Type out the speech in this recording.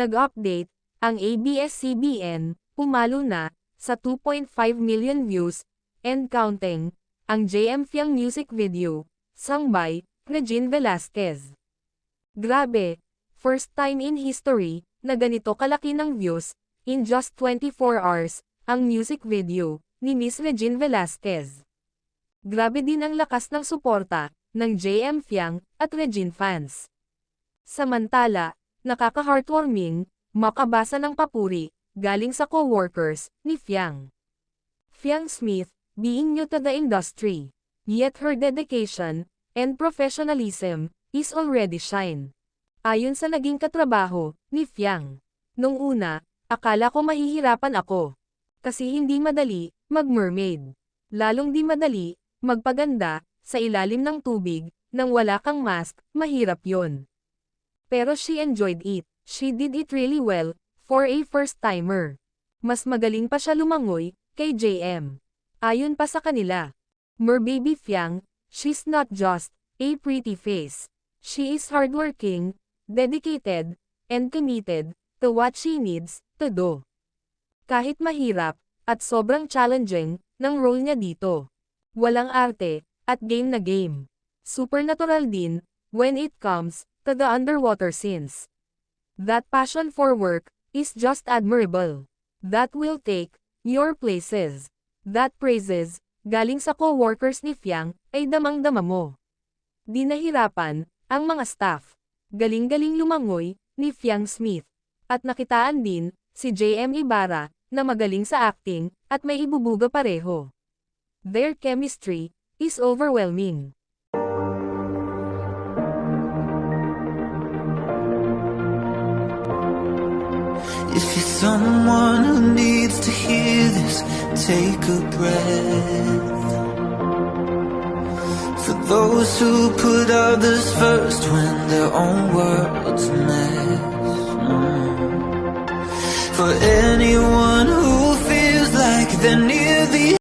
Nag-update, ang ABS-CBN, pumalo na, sa 2.5 million views, and counting, ang JM Fiang music video, sung by, Regine Velasquez. Grabe, first time in history, na ganito kalaki ng views, in just 24 hours, ang music video, ni Miss Regine Velasquez. Grabe din ang lakas ng suporta, ng JM Fiang, at Regine fans. Samantala, nakaka-heartwarming, makabasa ng papuri, galing sa co-workers, ni Fiang. Fiang Smith, being new to the industry, yet her dedication, and professionalism, is already shine. Ayon sa naging katrabaho, ni Fiang. Nung una, akala ko mahihirapan ako. Kasi hindi madali, mag-mermaid. Lalong di madali, magpaganda, sa ilalim ng tubig, nang wala kang mask, mahirap yon. Pero she enjoyed it. She did it really well, for a first-timer. Mas magaling pa siya lumangoy, kay JM. Ayon pa sa kanila. Merbaby Fiang, she's not just, a pretty face. She is hardworking, dedicated, and committed, to what she needs, to do. Kahit mahirap, at sobrang challenging, ng role niya dito. Walang arte, at game na game. Supernatural din, when it comes, to the underwater scenes. That passion for work, is just admirable. That will take, your places. That praises, galing sa co-workers ni Fiang, ay damang-dama mo. Di nahirapan, ang mga staff. Galing-galing lumangoy, ni Fiang Smith. At nakitaan din, si JM Ibarra, na magaling sa acting, at may ibubuga pareho. Their chemistry, is overwhelming. If you're someone who needs to hear this, take a breath. For those who put others first when their own world's a mess. Mm. For anyone who feels like they're near the